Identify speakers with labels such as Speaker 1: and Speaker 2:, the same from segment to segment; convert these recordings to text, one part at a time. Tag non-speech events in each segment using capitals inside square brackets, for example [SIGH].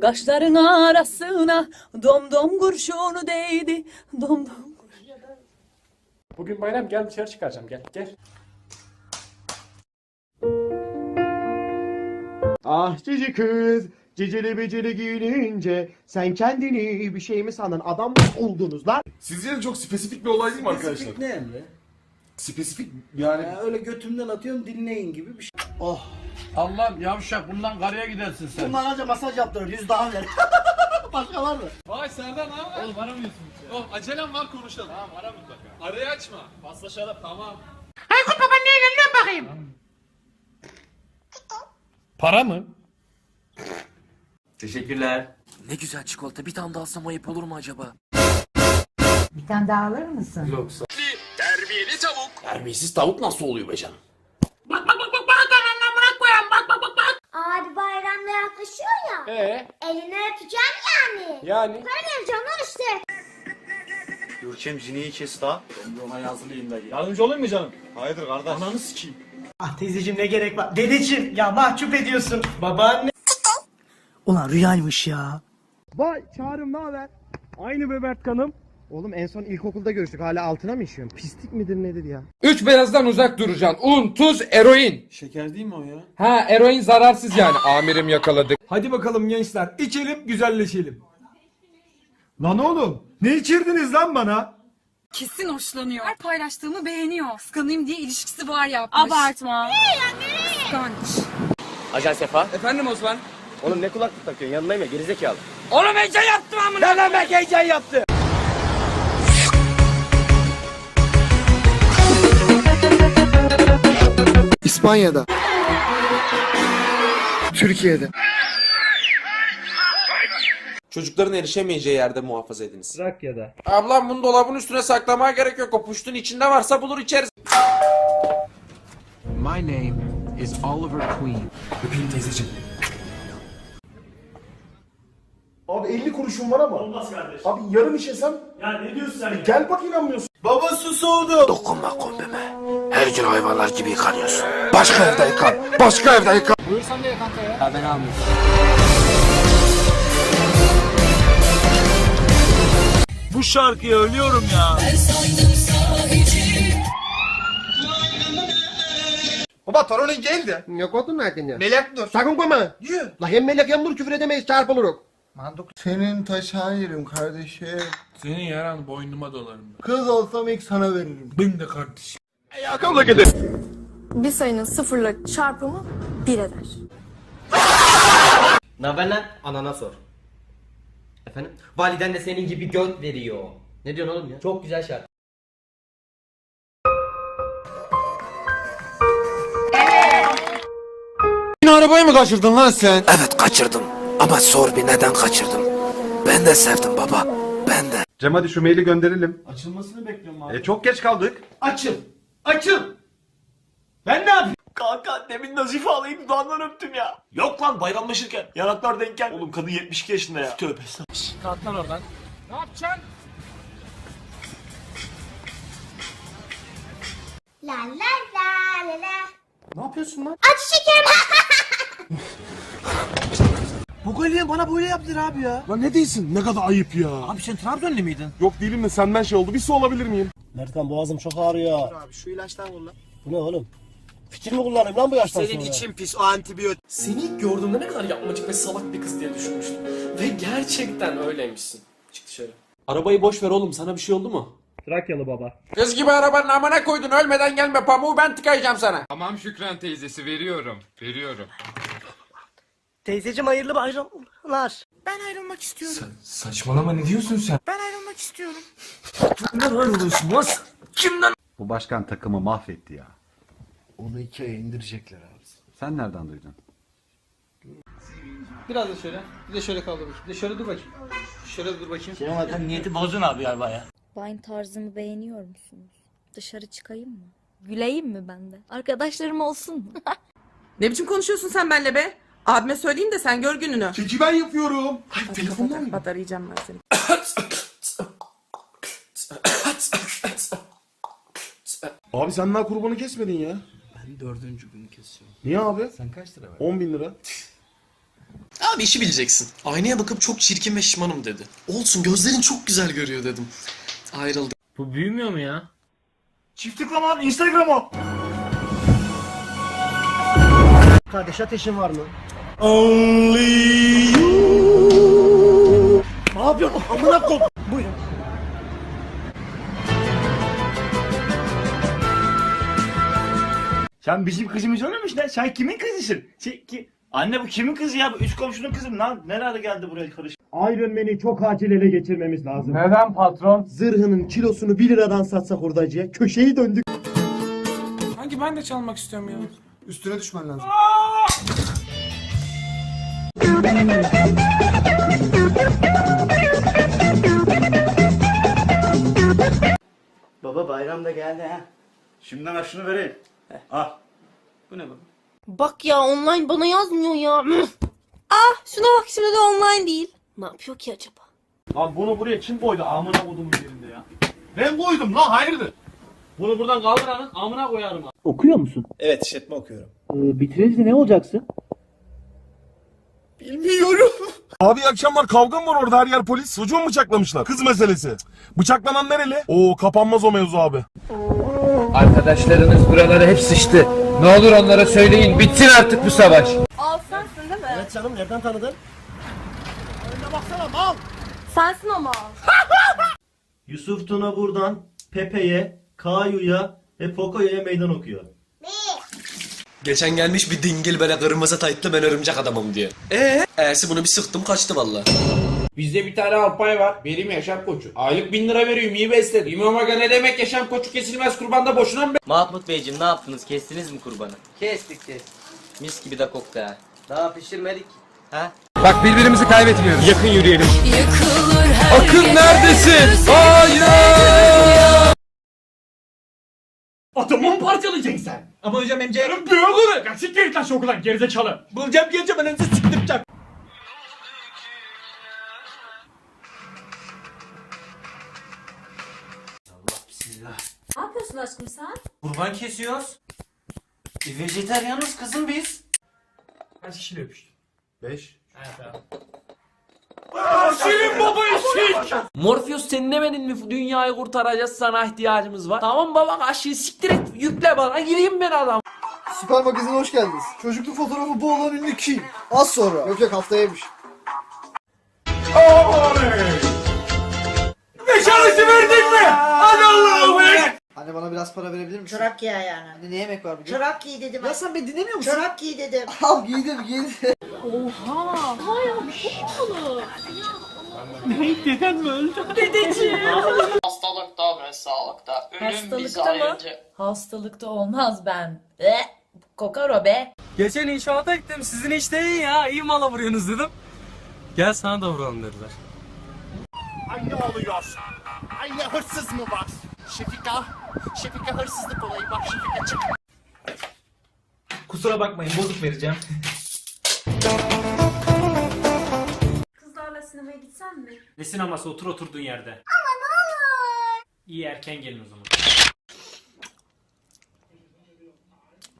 Speaker 1: Kaşların arasına dom dom kurşunu değdi. Dom dom
Speaker 2: Bugün bayram gel dışarı çıkaracağım gel gel.
Speaker 3: Ah cici kız, cicili bicili giyince sen kendini bir şey mi sandın? Adam mı oldunuz lan?
Speaker 4: Sizce de çok spesifik bir olay değil mi arkadaşlar?
Speaker 5: Spesifik ne Emre?
Speaker 4: Spesifik yani
Speaker 5: Ya öyle götümden atıyorum dinleyin gibi bir şey. Oh.
Speaker 6: Allah'ım yavşak bundan karaya gidersin sen.
Speaker 5: Bundan önce masaj yaptırır. Yüz daha ver. [LAUGHS] Başka var mı?
Speaker 2: Vay Serdar ne haber? Oğlum aramıyorsun hiç. Oğlum acelem var konuşalım. Tamam ara mutlaka. Arayı açma. Paslaşalım tamam.
Speaker 6: Para mı?
Speaker 4: Teşekkürler.
Speaker 7: Ne güzel çikolata. Bir tane daha alsam ayıp olur mu acaba?
Speaker 8: Bir tane daha alır mısın?
Speaker 7: Terbiyesiz tavuk nasıl oluyor be canım?
Speaker 9: Abi bayramda
Speaker 2: Ee
Speaker 9: Elini öpeceğim yani.
Speaker 2: yani.
Speaker 9: Para vereceğim lan işte.
Speaker 3: Görkem cineyi kes la.
Speaker 2: Yardımcı olayım mı canım?
Speaker 3: Hayırdır kardeş? Ananı sikeyim.
Speaker 5: Ah teyzeciğim ne gerek var? Dedeciğim ya mahcup ediyorsun. Babaanne. Ulan rüyaymış ya.
Speaker 3: Vay çağrım ne haber? Aynı be Mert kanım. Oğlum en son ilkokulda görüştük. Hala altına mı işiyorsun? Pislik midir nedir ya?
Speaker 10: Üç beyazdan uzak duracaksın. Un, tuz, eroin.
Speaker 2: Şeker değil mi o ya?
Speaker 10: Ha eroin zararsız yani. Amirim yakaladık.
Speaker 2: Hadi bakalım gençler içelim güzelleşelim. Lan oğlum ne içirdiniz lan bana?
Speaker 1: Kesin hoşlanıyor. Her paylaştığımı beğeniyor. Kıskanayım diye ilişkisi var yapmış. Abartma. Kıskanç.
Speaker 7: Ajan Sefa.
Speaker 10: Efendim Osman.
Speaker 3: Oğlum ne kulaklık takıyorsun? Yanındayım ya gerizekalı.
Speaker 7: Oğlum heyecan yaptım amına. Ne demek heyecan yaptı?
Speaker 3: İspanya'da. Türkiye'de.
Speaker 7: Çocukların erişemeyeceği yerde muhafaza ediniz.
Speaker 5: Trakya'da.
Speaker 7: Ablam bunu dolabın üstüne saklamaya gerek yok. O puştun içinde varsa bulur içeriz.
Speaker 6: My name is Oliver Queen.
Speaker 4: Öpeyim teyzeciğim. Abi 50 kuruşum var ama. Olmaz kardeş. Abi yarım işesem. Ya ne diyorsun sen? Gel bak inanmıyorsun.
Speaker 5: Baba su soğudu.
Speaker 7: Dokunma kombeme. Her gün hayvanlar gibi yıkanıyorsun. Başka evde yıkan. Başka evde yıkan.
Speaker 5: Bu şarkıya ölüyorum ya.
Speaker 3: Baba torunun geldi. Ne kodun ya? Melek dur. Sakın koyma. Yürü. La hem melek hem dur küfür edemeyiz çarpılırız. Senin taşağın yerim kardeşim.
Speaker 6: Senin yaran boynuma dolarım ben.
Speaker 3: Kız olsam ilk sana veririm.
Speaker 6: Ben de kardeşim.
Speaker 9: Bir sayının sıfırla çarpımı bir eder.
Speaker 5: Ne haber lan? Anana sor. Efendim? Validen de senin gibi göt veriyor. Ne diyorsun oğlum ya? Çok güzel şarkı.
Speaker 7: Yine arabayı mı kaçırdın lan sen? Evet kaçırdım. Ama sor bir neden kaçırdım. Ben de sevdim baba. Ben de.
Speaker 3: Cem hadi şu maili gönderelim.
Speaker 5: Açılmasını bekliyorum abi.
Speaker 3: E çok geç kaldık.
Speaker 5: Açıl. Açıl. Ben ne yapayım? Kanka demin Nazife alayım dudağından öptüm ya. Yok lan bayramlaşırken. Yanaklar denk gel. Oğlum kadın 72 yaşında ya. Tövbe estağfurullah.
Speaker 2: Kalk lan oradan. Ne yapacaksın?
Speaker 9: La la la la la.
Speaker 3: Ne yapıyorsun lan?
Speaker 9: Acı şekerim. [LAUGHS]
Speaker 5: Bu golü bana böyle yaptılar abi ya.
Speaker 4: Lan ne değilsin? Ne kadar ayıp ya.
Speaker 5: Abi sen Trabzonlu miydin?
Speaker 4: Yok değilim de senden şey oldu. Bir su alabilir miyim?
Speaker 5: Mertkan boğazım çok ağrıyor.
Speaker 3: Abi şu ilaçtan vur lan.
Speaker 5: Bu ne oğlum? Fikir mi kullanayım lan bu yaştan
Speaker 7: Senin
Speaker 5: sonra?
Speaker 7: için pis o antibiyotik.
Speaker 2: Seni ilk gördüğümde ne kadar yapmacık ve salak bir kız diye düşünmüştüm. Ve gerçekten öyleymişsin. Çık dışarı. Arabayı boş ver oğlum sana bir şey oldu mu?
Speaker 5: Trakyalı baba.
Speaker 7: Kız gibi arabanın amına koydun ölmeden gelme pamuğu ben tıkayacağım sana.
Speaker 10: Tamam Şükran teyzesi veriyorum. Veriyorum.
Speaker 5: Teyzeciğim hayırlı bayramlar.
Speaker 7: Ben ayrılmak istiyorum.
Speaker 2: Saçmalama ne diyorsun sen?
Speaker 7: Ben ayrılmak istiyorum.
Speaker 2: Kimden ayrılıyorsun lan?
Speaker 7: Kimden?
Speaker 11: Bu başkan takımı mahvetti ya.
Speaker 4: Onu iki aya indirecekler abi.
Speaker 11: Sen nereden duydun?
Speaker 2: Biraz da şöyle. Bir de şöyle kaldır bakayım. Bir de şöyle dur bakayım. Şöyle dur bakayım.
Speaker 5: Senin zaten niyeti bozun abi galiba ya.
Speaker 9: Wine tarzımı beğeniyor musunuz? Dışarı çıkayım mı? Güleyim mi ben de? Arkadaşlarım olsun mu? [LAUGHS]
Speaker 1: Ne biçim konuşuyorsun sen benle be? Abime söyleyeyim de sen gör gününü.
Speaker 4: Çeki ben yapıyorum.
Speaker 1: Hayır telefonla mı? Bat arayacağım ben seni.
Speaker 4: Abi sen daha kurbanı kesmedin ya.
Speaker 5: Ben dördüncü günü kesiyorum.
Speaker 4: Niye abi?
Speaker 5: Sen kaç lira ver?
Speaker 4: 10 bin lira.
Speaker 2: Abi işi bileceksin. Aynaya bakıp çok çirkin ve şişmanım dedi. Olsun gözlerin çok güzel görüyor dedim. Ayrıldık.
Speaker 3: Bu büyümüyor mu ya? Çift tıklama Instagram'a.
Speaker 12: Kardeş ateşin var mı?
Speaker 3: Ne yapıyorsun? Amına kop.
Speaker 12: Buyurun.
Speaker 3: Sen bizim kızımız olmamış lan. Sen kimin kızısın? Sen, ki... Anne bu kimin kızı ya? Bu üst komşunun kızı mı lan? Nerede geldi buraya karış?
Speaker 4: Iron Man'i çok acil ele geçirmemiz lazım.
Speaker 13: Neden patron?
Speaker 4: Zırhının kilosunu 1 liradan satsak hurdacıya köşeyi döndük.
Speaker 13: Sanki ben de çalmak istiyorum ya.
Speaker 12: Üstüne düşmen lazım.
Speaker 3: Baba bayram da geldi ha. Şimdiden şunu vereyim. Al. Bu ne baba?
Speaker 14: Bak ya online bana yazmıyor ya. [CLEARS THROAT] ah şuna bak şimdi de online değil. Ne yapıyor ki acaba?
Speaker 3: Lan bunu buraya kim koydu? Amına kodumun yerinde ya. Ben koydum lan hayırdır? Bunu buradan kaldıranın amına koyarım.
Speaker 12: Okuyor musun?
Speaker 4: Evet işletme okuyorum.
Speaker 12: Ee, bitirince ne olacaksın? [LAUGHS]
Speaker 4: Abi iyi akşamlar kavga mı var orada her yer polis? Çocuğu mu bıçaklamışlar? Kız meselesi. Bıçaklanan nereli? Oo kapanmaz o mevzu abi.
Speaker 10: Arkadaşlarınız buralara hep sıçtı. Ne olur onlara söyleyin bitsin artık bu savaş.
Speaker 14: Al sensin değil mi?
Speaker 12: Evet canım nereden tanıdın?
Speaker 14: Sensin ama.
Speaker 3: Yusuf Tuna buradan Pepe'ye, Kayu'ya ve Poco'ya meydan okuyor.
Speaker 2: Geçen gelmiş bir dingil böyle kırmızı taytlı ben örümcek adamım diye. Ee, Ersi bunu bir sıktım kaçtı valla.
Speaker 10: Bizde bir tane alpay var. Benim yaşam koçu. Aylık bin lira veriyorum iyi besledim. İmam Aga ne demek yaşam koçu kesilmez kurbanda boşuna mı?
Speaker 15: Mahmut Beyciğim ne yaptınız? Kestiniz mi kurbanı?
Speaker 10: Kestik kestik.
Speaker 15: Mis gibi de koktu ha. Daha pişirmedik. Ha?
Speaker 10: Bak birbirimizi kaybetmiyoruz. Yakın yürüyelim. Akın neredesin? Hayır.
Speaker 3: Atomu mu parçalayacaksın sen? Ama hocam Ceylan büyük olur. Ya siktir git lan şu okuldan gerizekalı. Bulacağım geleceğim ben sizi siktireceğim.
Speaker 14: Ne yapıyorsun aşkım sen?
Speaker 3: Kurban kesiyoruz. E, vejeteryanız kızım biz. Kaç kişiyle öpüştün?
Speaker 4: Beş.
Speaker 3: Şirin baba eşek.
Speaker 15: Morpheus sen demedin mi dünyayı kurtaracağız sana ihtiyacımız var. Tamam baba aşıyı siktir et yükle bana gireyim ben adam.
Speaker 12: Süper Magazin'e hoş geldiniz. Çocukluk fotoğrafı bu olan ünlü kim? Az sonra. Yok yok haftayaymış.
Speaker 3: Beşarısı verdin mi? Hadi Allah'ım be.
Speaker 12: Anne bana biraz para verebilir misin?
Speaker 16: Çorap giy yani.
Speaker 12: Anne ne yemek var bugün?
Speaker 16: Çorap giy dedim.
Speaker 12: Ya sen beni dinlemiyor musun?
Speaker 16: Çorap giy dedim.
Speaker 12: Al giydim giydim. [LAUGHS]
Speaker 1: Hastalıkta ve sağlıkta.
Speaker 14: Hastalıkta mı? Hastalıkta olmaz ben. Be. Kokar o be.
Speaker 15: Geçen inşaata gittim sizin işte iyi ya iyi mala vuruyorsunuz dedim. Gel sana da vuralım dediler.
Speaker 4: Ay ne oluyor? Ay ne hırsız mı var? Şefika. Şefika hırsızlık olayı bak Şefika çık.
Speaker 3: Kusura bakmayın bozuk vereceğim. [LAUGHS]
Speaker 14: Sinemaya gitsen mi?
Speaker 3: Ne sineması otur oturduğun yerde. Ama ne olur. İyi erken gelin o zaman.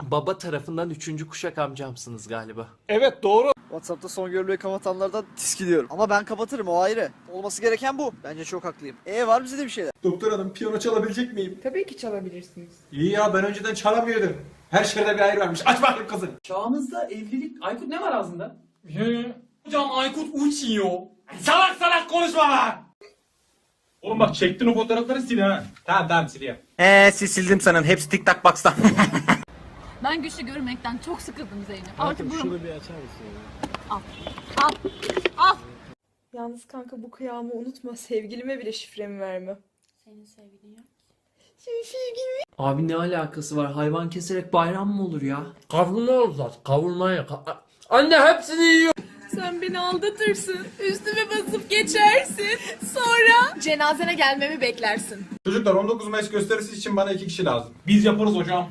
Speaker 15: Baba tarafından üçüncü kuşak amcamsınız galiba.
Speaker 13: Evet doğru.
Speaker 12: Whatsapp'ta son görülmeyi kapatanlardan tiskiliyorum. Ama ben kapatırım o ayrı. Olması gereken bu. Bence çok haklıyım. E var bize de bir şeyler.
Speaker 4: Doktor hanım piyano çalabilecek miyim?
Speaker 1: Tabii ki çalabilirsiniz.
Speaker 3: İyi ya ben önceden çalamıyordum. Her şerde bir ayır vermiş. Aç bakayım kızım.
Speaker 2: Çağımızda evlilik... Aykut ne var ağzında?
Speaker 3: Hocam Aykut uçuyor. Salak salak konuşma lan. Oğlum bak çektin o fotoğrafları sil ha. Tamam tamam siliyorum.
Speaker 15: Eee sildim sanın hepsi TikTok box'tan. [LAUGHS]
Speaker 1: Ben güçlü görmekten çok sıkıldım Zeynep. Artık buram...
Speaker 4: bir açar mısın
Speaker 14: Yalnız kanka bu kıyamı unutma. Sevgilime bile şifremi verme.
Speaker 1: Senin sevgilin yok.
Speaker 14: Senin sevgilin
Speaker 15: Abi ne alakası var hayvan keserek bayram mı olur ya?
Speaker 10: Kavurma olacağız. Kavurmaya. Anne hepsini yiyor.
Speaker 1: Sen beni aldatırsın. Üstüme basıp geçersin. Sonra cenazene gelmemi beklersin.
Speaker 4: Çocuklar 19 Mayıs gösterisi için bana iki kişi lazım.
Speaker 3: Biz yaparız hocam.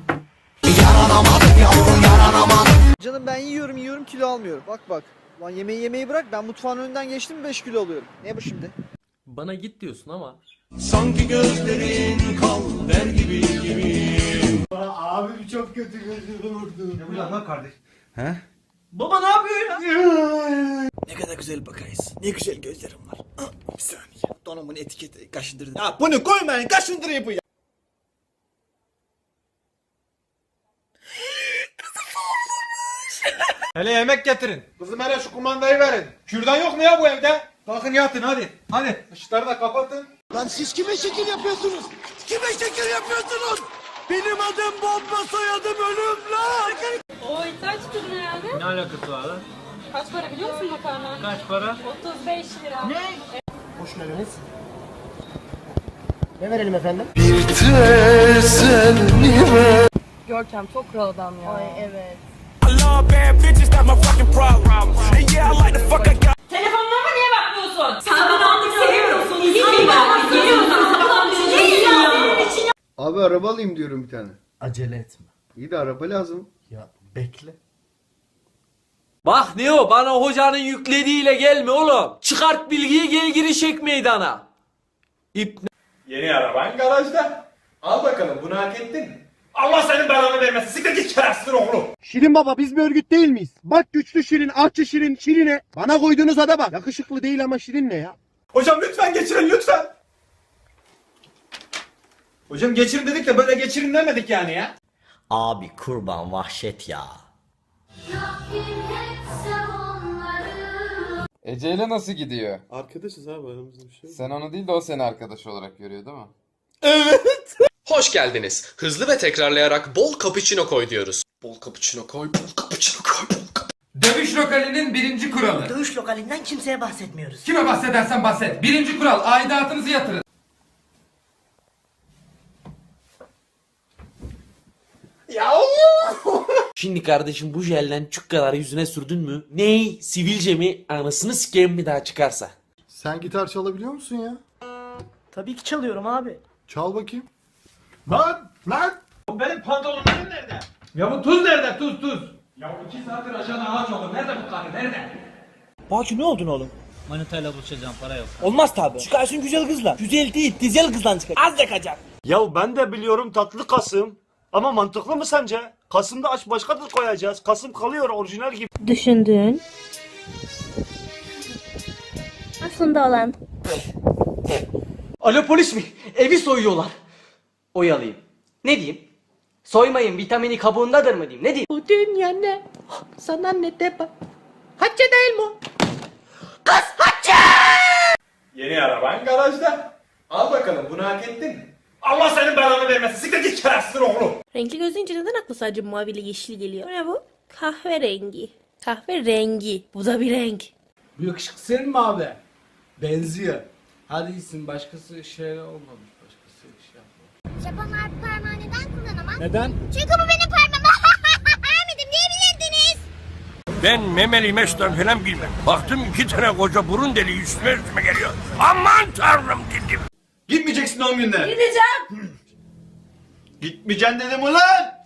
Speaker 12: Canım ben yiyorum yiyorum kilo almıyorum. Bak bak. Lan yemeği yemeği bırak ben mutfağın önünden geçtim 5 kilo alıyorum. Ne bu şimdi?
Speaker 15: Bana git diyorsun ama.
Speaker 12: Abi çok kötü gözü vurdu. Ne bu lan kardeş?
Speaker 3: Baba ne yapıyor ya?
Speaker 17: Ne kadar güzel bakayız. Ne güzel gözlerim var. Ah, Bir saniye. Donumun etiketi kaşındırdı. Ya bunu koymayın kaşındırıyor bu ya. [LAUGHS]
Speaker 3: Hele yemek getirin. Kızım hele şu kumandayı verin. Kürdan yok mu ya bu evde? Kalkın yatın hadi. Hadi ışıkları da kapatın.
Speaker 17: Lan siz kime şekil yapıyorsunuz? Kime şekil yapıyorsunuz? Benim adım bomba soyadım ölüm lan.
Speaker 1: O ithal çıkardın herhalde.
Speaker 6: Ne alakası var lan?
Speaker 1: Kaç para biliyor musun makarna?
Speaker 6: Kaç para?
Speaker 1: 35 lira. Ne?
Speaker 3: Hoş geldiniz. Ne verelim efendim?
Speaker 1: Görkem çok kral adam ya. Ay evet. Telefonlarıma niye bakmıyorsun? Sen beni artık seviyorsun. İzin ver. Geliyorsun.
Speaker 3: Abi araba alayım diyorum bir tane.
Speaker 17: Acele etme.
Speaker 3: İyi de araba lazım.
Speaker 17: Ya bekle.
Speaker 7: Bak ne o bana hocanın yüklediğiyle gelme oğlum. Çıkart bilgiyi gel giriş ek meydana. İp
Speaker 3: Yeni araban garajda. Al bakalım bunu hak ettin. Allah senin belanı vermesin. Siktir git şerefsiz oğlu.
Speaker 4: Şirin baba biz bir örgüt değil miyiz? Bak güçlü Şirin, ahçı Şirin, Şirin'e. Bana koyduğunuz ada bak. Yakışıklı değil ama Şirin ne ya?
Speaker 3: Hocam lütfen geçirin lütfen. Hocam geçirin dedik de böyle geçirin demedik yani ya.
Speaker 17: Abi kurban vahşet ya.
Speaker 6: Ece ile nasıl gidiyor?
Speaker 3: Arkadaşız abi aramızda bir şey
Speaker 6: Sen onu değil de o seni arkadaş olarak görüyor değil mi?
Speaker 2: Hoş geldiniz. Hızlı ve tekrarlayarak bol cappuccino koy diyoruz. Bol cappuccino koy, bol cappuccino koy, bol
Speaker 6: Dövüş lokalinin birinci kuralı.
Speaker 17: Dövüş lokalinden kimseye bahsetmiyoruz.
Speaker 6: Kime bahsedersen bahset. Birinci kural aidatınızı yatırın.
Speaker 7: Şimdi kardeşim bu jelden çük kadar yüzüne sürdün mü? Ney? Sivilce mi? Anasını sikeyim bir daha çıkarsa.
Speaker 3: Sen gitar çalabiliyor musun ya?
Speaker 17: Tabii ki çalıyorum abi.
Speaker 3: Çal bakayım. Lan lan.
Speaker 5: Benim pantolonlarım nerede? Ya bu tuz nerede tuz tuz? Ya iki saattir aşağıda ağaç olur. Nerede bu karı nerede?
Speaker 17: Baki ne oldun oğlum?
Speaker 7: Manitayla buluşacağım para yok.
Speaker 17: Olmaz tabi. Çıkarsın güzel kızla. Güzel değil, dizel kızdan çıkar. Az yakacak.
Speaker 5: Ya ben de biliyorum tatlı Kasım. Ama mantıklı mı sence? Kasım'da aç başka da koyacağız. Kasım kalıyor orijinal gibi.
Speaker 14: Düşündüğün. Aslında olan.
Speaker 7: Alo polis mi? Evi soyuyorlar. Oyalayayım. Ne diyeyim? Soymayın vitamini kabuğundadır mı diyeyim? Ne diyeyim?
Speaker 17: Bu dünya ne? Sana ne de bak. Hacca değil mi?
Speaker 3: Yeni araban garajda. Al bakalım bunu hak ettin. Allah senin belanı vermesin. Siktir git şerefsiz oğlu.
Speaker 14: Renkli gözleyince neden aklı sadece mavi ile yeşil geliyor? Ne bu? Kahverengi. Kahverengi. Bu da bir renk.
Speaker 6: Bu yakışıklı senin mi abi? Benziyor. Hadi gitsin başkası şey olmamış. Başkası şey yapmamış.
Speaker 14: Japonlar parmağı neden kullanamaz?
Speaker 6: Neden?
Speaker 14: Çünkü bu benim parmağım. [LAUGHS] Diyebilirdiniz.
Speaker 4: Ben memeli meslen falan bilmem. Baktım iki tane koca burun deliği üstüme üstüme geliyor. Aman tanrım dedim.
Speaker 3: Gitmeyeceksin doğum gününe.
Speaker 1: Gideceğim.
Speaker 3: Gitmeyeceksin dedim ulan.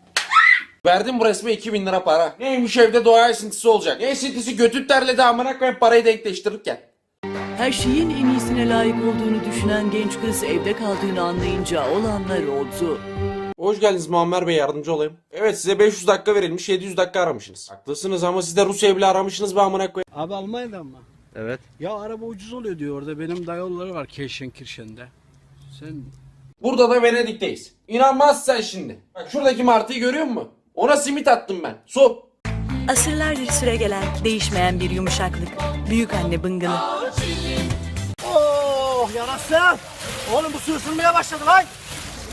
Speaker 7: Verdim bu resme 2000 lira para. Neymiş evde doğa esintisi olacak. Ne esintisi götüt terledi amına koyayım parayı denkleştirirken.
Speaker 1: Her şeyin en iyisine layık olduğunu düşünen genç kız evde kaldığını anlayınca olanlar oldu.
Speaker 7: Hoş geldiniz Muammer Bey yardımcı olayım. Evet size 500 dakika verilmiş 700 dakika aramışsınız. Haklısınız ama siz de Rusya bile aramışsınız be amına koyayım.
Speaker 6: Abi Almanya'dan mı?
Speaker 7: Evet.
Speaker 6: Ya araba ucuz oluyor diyor orada. Benim dayolları var Kirşen Kirşen'de. Sen
Speaker 7: Burada da Venedik'teyiz. İnanmazsan şimdi. Bak şuradaki martıyı görüyor musun? Ona simit attım ben. Su.
Speaker 1: Asırlardır süre gelen, değişmeyen bir yumuşaklık. Büyük anne bıngılı.
Speaker 17: Oh yarasın. Oğlum bu su ısınmaya başladı lan.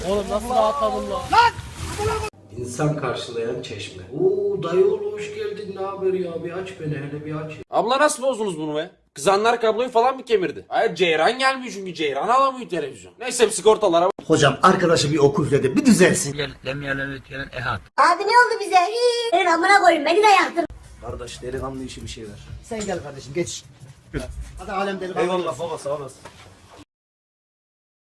Speaker 7: Oğlum nasıl rahatladım lan.
Speaker 6: İnsan karşılayan çeşme. Oo dayıoğlu hoş geldin. Ne haber ya? Bir aç beni hele bir aç.
Speaker 7: Abla nasıl bozdunuz bunu be? Kızanlar kabloyu falan mı kemirdi? Hayır Ceyran gelmiyor çünkü Ceyran alamıyor televizyon. Neyse bir sigortalara
Speaker 17: Hocam arkadaşı bir oku dedi bir düzelsin.
Speaker 14: Abi ne oldu bize? Senin amına koyun beni de yaktın.
Speaker 17: Kardeş delikanlı işi bir şey ver.
Speaker 3: Sen gel kardeşim geç. Hadi alem delikanlı.
Speaker 5: Eyvallah baba sağ olasın.